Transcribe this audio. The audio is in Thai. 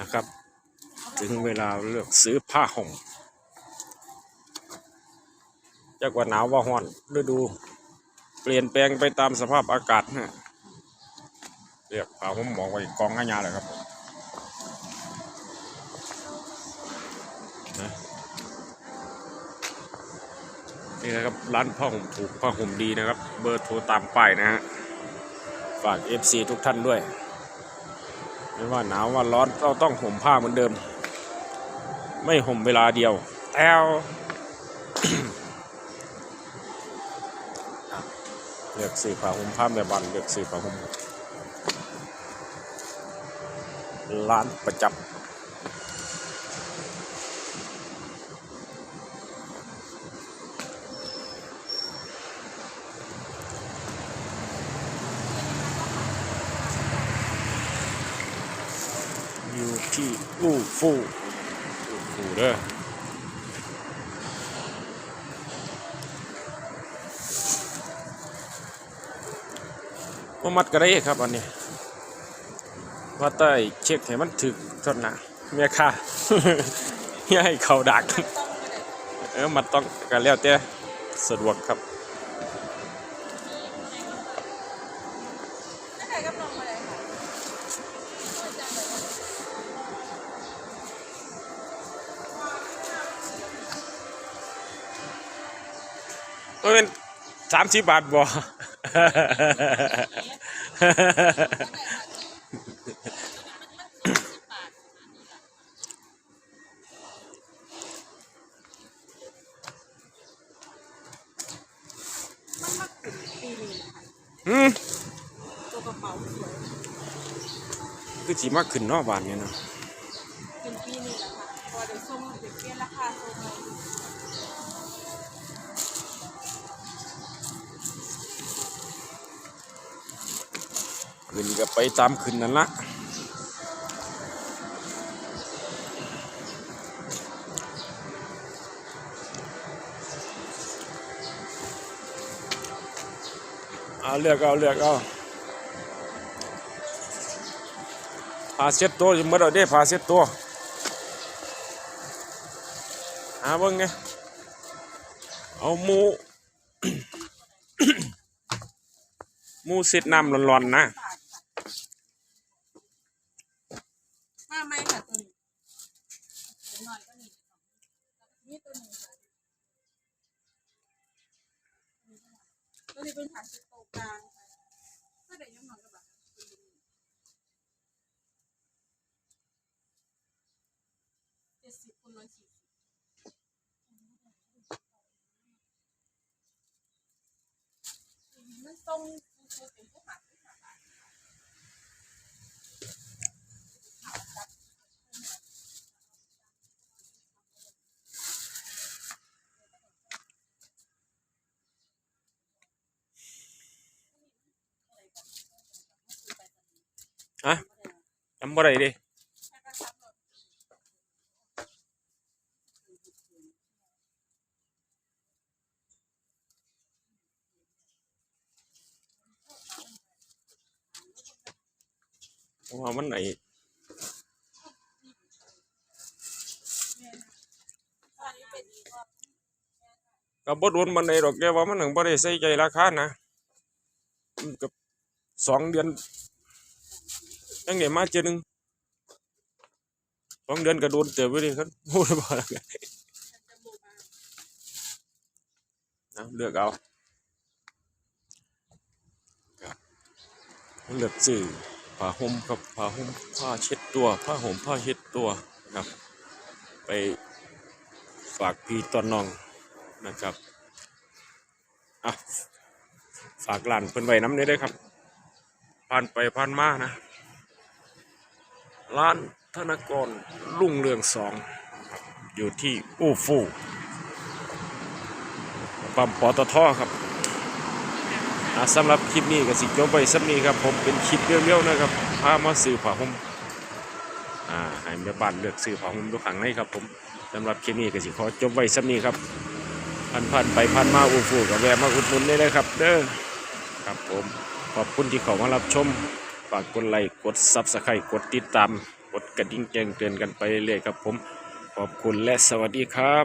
นะครับ ถึงเวลาเลือกซื้อผ้าห่มจากว่าหนาวว่าร้อนฤดู เปลี่ยนแปลงไปตามสภาพอากาศนะเรียกผ้าห่มหมองไว้กองง่ายๆเลยครับนะนี่นะครับร้านผ้าห่มถูกผ้าห่มดีนะครับ เบอร์โทรตามป้ายนะฮะฝาก FC ทุกท่านด้วย ไม่ว่าหนาวว่าร้อนเราต้องห่มผ้าเหมือนเดิม ไม่ห่มเวลาเดียวแต้วเลือกสีผ้าห่มผ้าแม่บ้านเลือกสีผ้าห่มร้านประจับอยู่ ที่อู่ฟู่ฟู่เด้อมามัดก็ได้ครับอันนี้ว่าใต้เช็คให้มันถึกทนนะเมียค่ะอย่าให้เขาดักเออมันต้องกันแล้วแต่สะดวกครับ มาเลยค่ะมันเป็นสามสิบบาทบ่มันมาถึงปีนี้นะคะอืมตัวกระเป๋าสวยคือสีมากขึ้นเนอกบ้านเนี่ยเนาะ ขึ้นก็ไปตามขึ้นนั่นละเอาเลือกเอาเลือกเอาพาเช็ดตัวยังไม่ได้เด้พาเช็ดตัวหาเบิ่งไงเอาหมูหมูเส็ดน้ำร้อนๆนะ ตัวนี้เป็นฐานสโตกลางค่ะถ้าเด็กยังหน่อยก็แบบเจ็ดสิบคูณร้อยสี่สิบมันตรงคือเป็นผู้หักผู้หาบาท ฮะจำ บ่ได้เดิเพราะว่ามันไหนอันนี้เป็นอีกว่าก็บ่โดนมันไหนดอกแกว่ามันหนึ่งบ่ได้ใส่ใจราคานะกับสองเดือน ยังไงมาเจอหนึ่งสองเดือนก็โดนเติบไปดิครับโอ้ยบ่ละไงฉันะเลือกเอาเลือกซื้อผ้าห่มกับผ้าห่มผ้าเช็ดตัวผ้าห่มผ้าเช็ดตัวนะครับ ไปฝากพี่ตอนน้องนะครับอะฝากร้านเพิ่นไว้น้ำนี้ด้วยครับ ผ่านไปผ่านมานะ ร้านธนกรรุ่งเรืองสองอยู่ที่อู่ฟู่ปั๊มปตทครับสำหรับคลิปนี้ก็สิจบไปสักนี้ครับผมเป็นคลิปเรียวๆนะครับพามาซื้อผ้าห่มอ่าให้แม่บ้านเลือกซื้อผ้าห่มทุกครั้งในครับผมสำหรับคลิปนี้ก็สิขอจบไว้สักนี้ครับพันพันๆไปพันมาอู่ฟู่กับแวะมาอุดหนุนได้เลยครับ เด้อครับผมขอบคุณที่เข้ามารับชม ฝากกดไลค์กดซับสไครต์กดติดตาม กดกระดิ่งแจ้งเตือนกันไปเรื่อยครับผม ขอบคุณและสวัสดีครับ